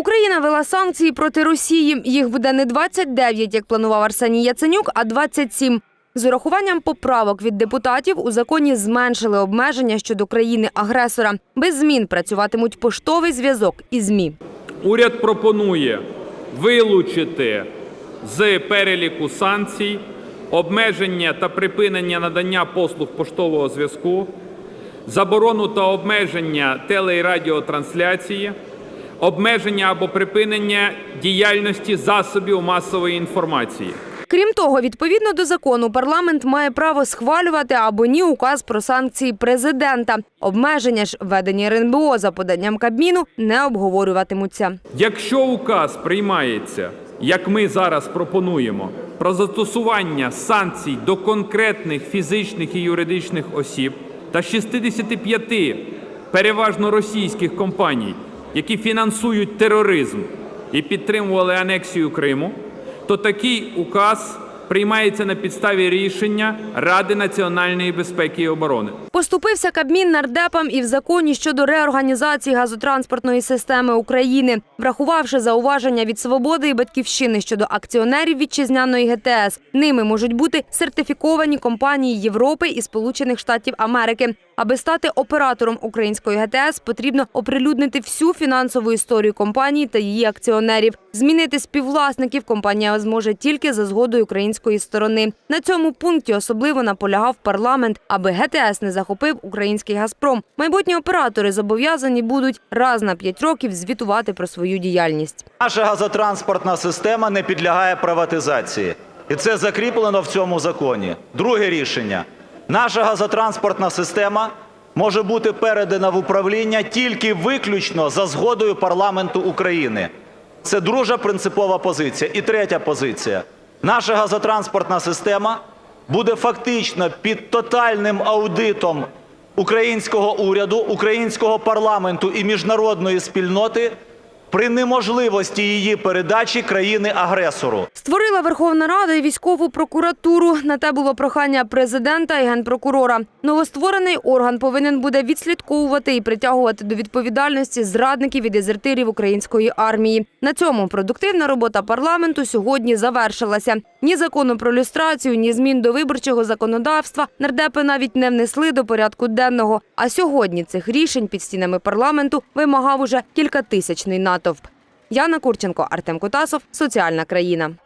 Україна вела санкції проти Росії. Їх буде не 29, як планував Арсеній Яценюк, а 27. З урахуванням поправок від депутатів у законі зменшили обмеження щодо країни-агресора. Без змін працюватимуть поштовий зв'язок і ЗМІ. Уряд пропонує вилучити з переліку санкцій обмеження та припинення надання послуг поштового зв'язку, заборону та обмеження теле- і радіотрансляції, обмеження або припинення діяльності засобів масової інформації. Крім того, відповідно до закону, парламент має право схвалювати або ні указ про санкції президента. Обмеження ж введені РНБО за поданням Кабміну не обговорюватимуться. Якщо указ приймається, як ми зараз пропонуємо, про застосування санкцій до конкретних фізичних і юридичних осіб та 65 переважно російських компаній, які фінансують тероризм і підтримували анексію Криму, то такий указ приймається на підставі рішення Ради національної безпеки і оборони. Поступився Кабмін нардепам і в законі щодо реорганізації газотранспортної системи України, врахувавши зауваження від свободи і батьківщини щодо акціонерів вітчизняної ГТС. Ними можуть бути сертифіковані компанії Європи і Сполучених Штатів Америки. Аби стати оператором української ГТС, потрібно оприлюднити всю фінансову історію компанії та її акціонерів. Змінити співвласників компанія зможе тільки за згодою української сторони. На цьому пункті особливо наполягав парламент, аби ГТС не захопив український Газпром. Майбутні оператори зобов'язані будуть раз на п'ять років звітувати про свою діяльність. Наша газотранспортна система не підлягає приватизації. І це закріплено в цьому законі. Друге рішення. Наша газотранспортна система може бути передана в управління тільки виключно за згодою парламенту України. Це друга принципова позиція. І третя позиція. Наша газотранспортна система буде фактично під тотальним аудитом українського уряду, українського парламенту і міжнародної спільноти при неможливості її передачі країни-агресору. Створила Верховна Рада і військову прокуратуру. На те було прохання президента і генпрокурора. Новостворений орган повинен буде відслідковувати і притягувати до відповідальності зрадників і дезертирів української армії. На цьому продуктивна робота парламенту сьогодні завершилася. Ні закону про люстрацію, ні змін до виборчого законодавства нардепи навіть не внесли до порядку денного. А сьогодні цих рішень під стінами парламенту вимагав уже кількатисячний натовп. Яна Курченко, Артем Кутасов Соціальна країна.